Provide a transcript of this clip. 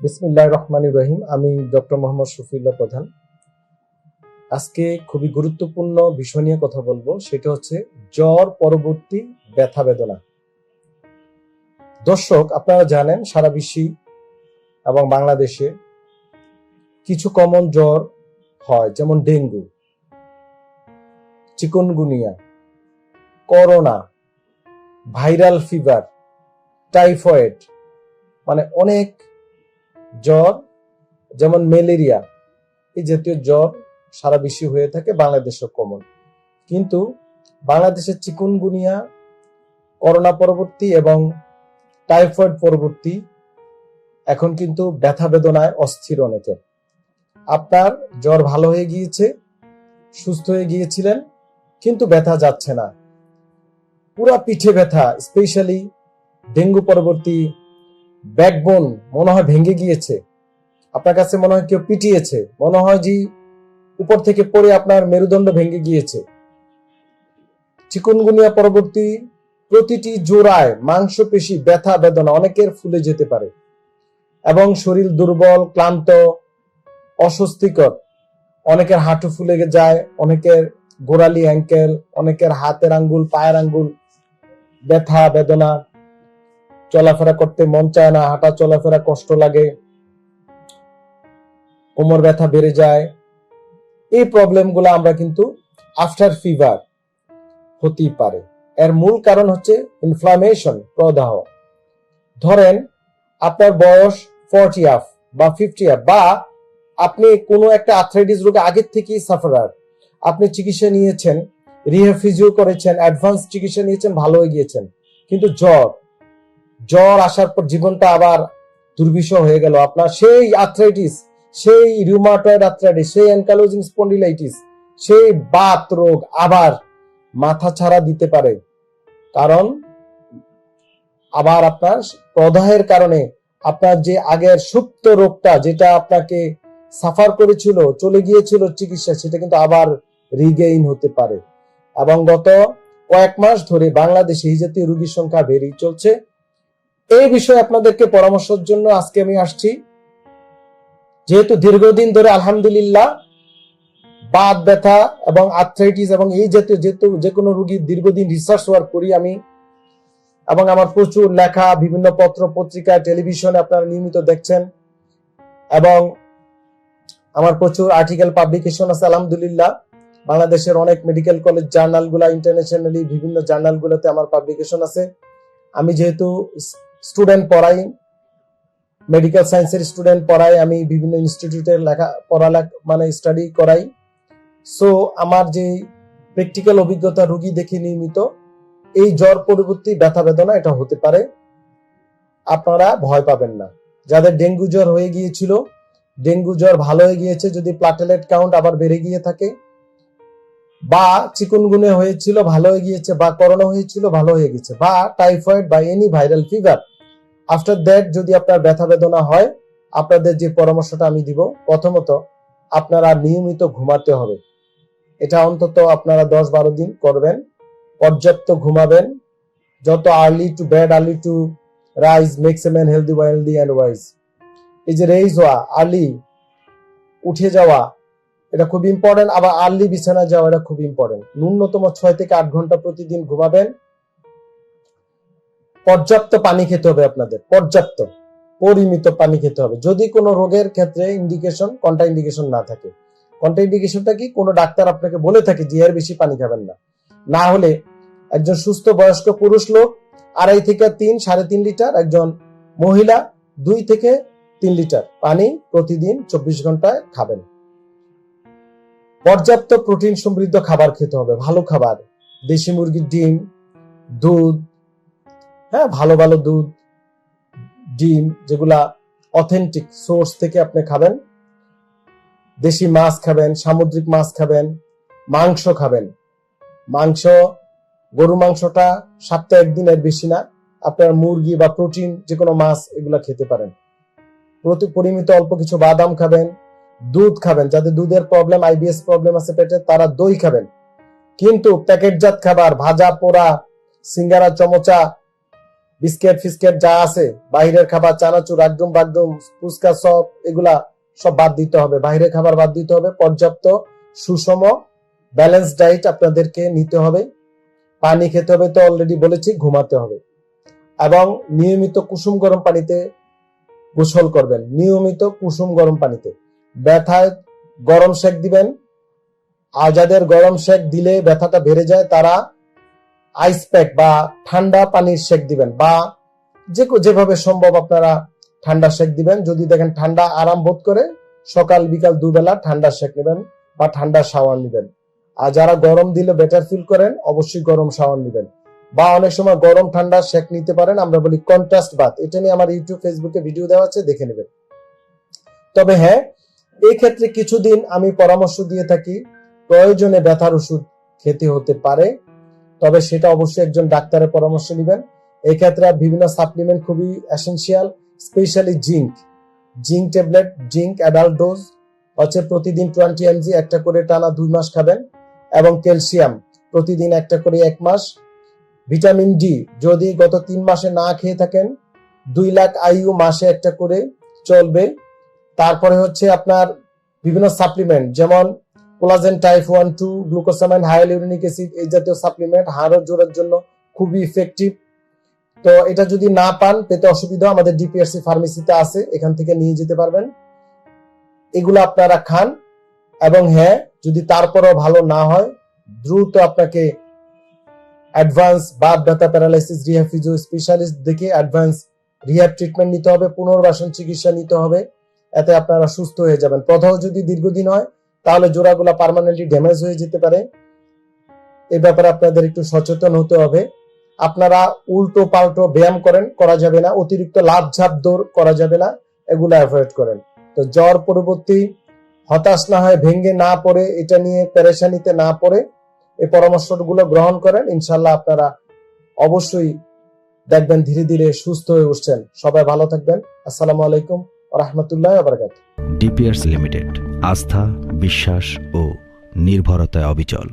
বিসমিল্লাহ রহমান রহিম। আমি ডক্টর মোহাম্মদ শফিউল্লাহ প্রধান। আজকে খুবই গুরুত্বপূর্ণ বিষয় নিয়ে কথা বলব। সেটা হচ্ছে জ্বর পরবর্তী ব্যথা বেদনা। দর্শক, আপনারা জানেন, সারা বিশ্বে এবং বাংলাদেশে কিছু কমন জ্বর হয়, যেমন dengue, chikungunya, corona, viral fever typhoid মানে অনেক জ্বর, যেমন ম্যালেরিয়া, এই জাতীয় জ্বর সারা বিশ্বে হয়ে থাকে, বাংলাদেশও কমন কিন্তু বাংলাদেশের চিকুনগুনিয়া, করোনা পরবর্তী এবং টাইফয়েড পরবর্তী এখন কিন্তু ব্যথা বেদনায় অস্থির অনেকে। আপনার জ্বর ভালো হয়ে গিয়েছে, সুস্থ হয়ে গিয়েছিলেন, কিন্তু ব্যথা যাচ্ছে না। পুরা পিঠে ব্যথা, স্পেশালি ডেঙ্গু পরবর্তী ব্যাকবোন মনে হয় ভেঙে গিয়েছে। আপনার কাছে মনে হয় কেউ পিটিয়েছে। মনে হয় যে উপর থেকে পড়ে আপনার মেরুদণ্ড ভেঙে গিয়েছে। চিকুনগুনিয়া পরবর্তী প্রতিটি জোড়ায় মাংসপেশি, ব্যথা, বেদনা অনেকের ফুলে যেতে পারে এবং শরীর দুর্বল, ক্লান্ত, অস্বস্তিকর। অনেকের হাঁটু ফুলে যায়, অনেকের গোড়ালি অ্যাঙ্কেল অনেকের হাতের আঙ্গুল, পায়ের আঙ্গুল, ব্যথা, বেদনা চলাফেরা করতে মন চায় না, হাঁটা চলাফেরা কষ্ট লাগে, কোমর ব্যথা বেড়ে যায়। এই প্রবলেমগুলো আমরা কিন্তু আফটার ফিভার হতেই পারে। এর মূল কারণ হচ্ছে ইনফ্লামেশন প্রদাহ। ধরেন আপনার বয়স ফর্টি আফ বা ফিফটি আফ বা আপনি কোনো একটা আর্থ্রাইটিস রোগে আগের থেকেই সাফারার আপনি চিকিৎসা নিয়েছেন রিহ্যাব ফিজিও করেছেন অ্যাডভান্স চিকিৎসা নিয়েছেন, ভালো হয়ে গিয়েছেন। কিন্তু জ্বর জ্বর আসার পর জীবনটা আবার দুর্বিষহ হয়ে গেল। আপনার সেই আর্থ্রাইটিস সেই রিউমাটয়েড আর্থ্রাইটিস সেই অ্যানকালোজিং স্পন্ডিলাইটিস সেই বাত রোগ আবার মাথা ছাড়া দিতে পারে। কারণ আবার আপনার প্রদাহের কারণে আপনার যে আগের সুপ্ত রোগটা যেটা আপনাকে সাফার করেছিল, চলে গিয়েছিল চিকিৎসা, সেটা কিন্তু আবার রিগেইন হতে পারে। এবং গত কয়েক মাস ধরে বাংলাদেশে এই জাতীয় রোগীর সংখ্যা বেড়েই চলছে। এই বিষয়ে আপনাদেরকে পরামর্শের জন্য আজকে আমি আসছি। যেহেতু দীর্ঘদিন ধরে আলহামদুলিল্লাহ বাত, ব্যথা এবং আর্থ্রাইটিস এবং এই জাতীয় যেহেতু যে কোনো রোগীর দীর্ঘদিন রিসার্চ ওয়ার্ক করি আমি এবং আমার প্রচুর লেখা, বিভিন্ন পত্র, পত্রিকা টেলিভিশনে আপনারা নিয়মিত দেখছেন এবং আমার প্রচুর আর্টিকেল পাবলিকেশন আছে আলহামদুলিল্লাহ। বাংলাদেশের অনেক মেডিকেল কলেজ জার্নালগুলা ইন্টারন্যাশনালি বিভিন্ন জার্নাল গুলোতে আমার পাবলিকেশন আছে। আমি যেহেতু স্টুডেন্ট পড়াই মেডিকেল সায়েন্সের স্টুডেন্ট পড়াই, আমি বিভিন্ন ইনস্টিটিউটের লেখা, পড়ালেখা মানে স্টাডি করাই। সো আমার যে প্র্যাকটিক্যাল অভিজ্ঞতা রুগী দেখে নিয়মিত, এই জ্বর পরবর্তী ব্যথা বেদনা এটা হতে পারে। আপনারা ভয় পাবেন না। যাদের ডেঙ্গু জ্বর হয়ে গিয়েছিল, ডেঙ্গু জ্বর ভালো হয়ে গিয়েছে, যদি প্লাটেলেট কাউন্ট আবার বেড়ে গিয়ে থাকে বা চিকুনগুনে হয়েছিল, ভালো হয়ে গিয়েছে, বা করোনা হয়েছিল, ভালো হয়ে গেছে, বা টাইফয়েড, বা any viral fever after that যদি আপনার ব্যথা বেদনা হয়, আপনাদের যে পরামর্শটা আমি দিব, প্রথমত আপনারা নিয়মিত ঘুমাতে হবে। এটা অন্তত আপনারা দশ বারো দিন করবেন, পর্যাপ্ত ঘুমাবেন। যত early to bed early to rise makes a man healthy wealthy and wise এই যে রেইজ হওয়া আর্লি উঠে যাওয়া এটা খুব ইম্পর্টেন্ট আবার আর্লি বিছানা যাওয়া এটা খুব ইম্পর্টেন্ট ন্যূনতম ছয় থেকে আট ঘণ্টা প্রতিদিন ঘুমাবেন। পর্যাপ্ত পানি খেতে হবে আপনাদের, পর্যাপ্ত পরিমিত পানি খেতে হবে। যদি কোনো রোগের ক্ষেত্রে ইন্ডিকেশন কন্টা ইন্ডিকেশন না থাকে কন্টা ইন্ডিকেশনটা কি? কোনো ডাক্তার আপনাকে বলে থাকে যে এর বেশি পানি খাবেন না। না হলে একজন সুস্থ বয়স্ক পুরুষ লোক, আড়াই থেকে তিন, সাড়ে তিন লিটার, একজন মহিলা, দুই থেকে তিন লিটার পানি প্রতিদিন চব্বিশ ঘন্টায় খাবেন। পর্যাপ্ত প্রোটিন সমৃদ্ধ খাবার খেতে হবে, ভালো খাবার। দেশি মুরগির ডিম, দুধ হ্যাঁ ভালো ভালো দুধ, ডিম, যেগুলা অথেন্টিক সোর্স থেকে আপনি খাবেন। দেশি মাছ খাবেন, সামুদ্রিক মাছ খাবেন, মাংস খাবেন। মাংস গরু মাংসটা সপ্তাহে একদিন এর বেশি না, আপনার মুরগি বা প্রোটিন যে কোনো মাছ এগুলা খেতে পারেন। পরিমিত অল্প কিছু বাদাম খাবেন দুধ খাবেন। যাদের দুধের প্রবলেম আইবিএস প্রবলেম আছে পেটে, তারা দই খাবেন। কিন্তু প্যাকেটজাত খাবার, ভাজা, পোড়া, সিঙ্গারা, চমচা, বিস্কিট, ফিস্কেট যা আছে বাইরের খাবার, চানাচুর একদম বাগদম ফুচকা সব এগুলা সব বাদ দিতে হবে। বাইরের খাবার বাদ দিতে হবে। পর্যাপ্ত, সুষম ব্যালেন্স ডায়েট আপনাদেরকে নিতে হবে। পানি খেতে হবে তো অলরেডি বলেছি, ঘুমাতে হবে। এবং নিয়মিত কুসুম গরম পানিতে গোসল করবেন। নিয়মিত কুসুম গরম পানিতে। ব্যথায় গরম শেক দিবেন। আর যাদের গরম শেক দিলে ব্যথাটা বেড়ে যায়, তারা আইস প্যাক বা ঠান্ডা পানির শেক দিবেন বা যে যেভাবে সম্ভব আপনারা ঠান্ডা শেক দিবেন। যদি দেখেন ঠান্ডা আরাম বোধ করে, সকাল বিকাল দুবেলা ঠান্ডা শেক নেবেন বা ঠান্ডা শাওয়ার নেবেন। আর যারা গরম দিলে বেটার ফিল করেন, অবশ্যই গরম শাওয়ার নেবেন। বা অনেক সময় গরম ঠান্ডা শেক নিতে পারেন, আমরা বলি কন্ট্রাস্ট বাথ এটা নিয়ে আমার ইউটিউব ফেসবুকে ভিডিও দেওয়া আছে, দেখে নেবেন। তবে হ্যাঁ এই ক্ষেত্রে কিছুদিন আমি পরামর্শ দিয়ে থাকি, প্রয়োজনে ব্যথার ওষুধ খেতে হতে পারে, তবে সেটা অবশ্যই একজন ডাক্তারের পরামর্শ নেবেন। এই ক্ষেত্রে বিভিন্ন সাপ্লিমেন্ট খুবই essential specially zinc zinc tablet zinc adult dose হচ্ছে প্রতিদিন টোয়েন্টি এমজি একটা করে টানা দুই মাস খাবেন, এবং ক্যালসিয়াম প্রতিদিন একটা করে এক মাস। ভিটামিন ডি যদি গত তিন মাসে না খেয়ে থাকেন, দুই লাখ আইইউ মাসে একটা করে চলবে। তারপরে হচ্ছে আপনার বিভিন্ন সাপ্লিমেন্ট যেমন collagen type one two glucosamine hyaluronic acid এই জাতীয় সাপ্লিমেন্ট হাড়ের জোরের জন্য খুবই ইফেক্টিভ তো এটা যদি না পান, পেতে অসুবিধা, আমাদের ডিপিআরসি ফার্মেসিতে আছে, এখান থেকে নিয়ে যেতে পারবেন। এগুলো আপনারা খান এবং হ্যাঁ যদি তারপরও ভালো না হয়, দ্রুত আপনাকে অ্যাডভান্স বাদ ব্যথা প্যারালাইসিস রিহ্যাব স্পেশালিস্ট দেখে অ্যাডভান্স রিহ্যাব ট্রিটমেন্ট নিতে হবে, পুনর্বাসন চিকিৎসা নিতে হবে। এতে আপনারা সুস্থ হয়ে যাবেন। প্রদাহ যদি দীর্ঘদিন হয়, তাহলে জোড়াগুলা পার্মানেন্টলি ড্যামেজ হয়ে যেতে পারে। এই ব্যাপারে আপনাদের একটু সচেতন হতে হবে। আপনারা উল্টো পাল্টো ব্যায়াম করেন, করা যাবে না। অতিরিক্ত লাভ ঝাপ দৌড় করা যাবে না। এগুলো অ্যাভয়েড করেন। তো জ্বর পরবর্তী, হতাশ না হয় ভেঙে না পড়ে, এটা নিয়ে পেরেশানিতে না পড়ে এই পরামর্শগুলো গ্রহণ করেন। ইনশাল্লাহ আপনারা অবশ্যই দেখবেন, ধীরে ধীরে সুস্থ হয়ে উঠছেন। সবাই ভালো থাকবেন। আসসালামু আলাইকুম। রহমতুল্লাহ লিমিটেড আস্থা বিশ্বাস ও নির্ভরতায় অবিচল।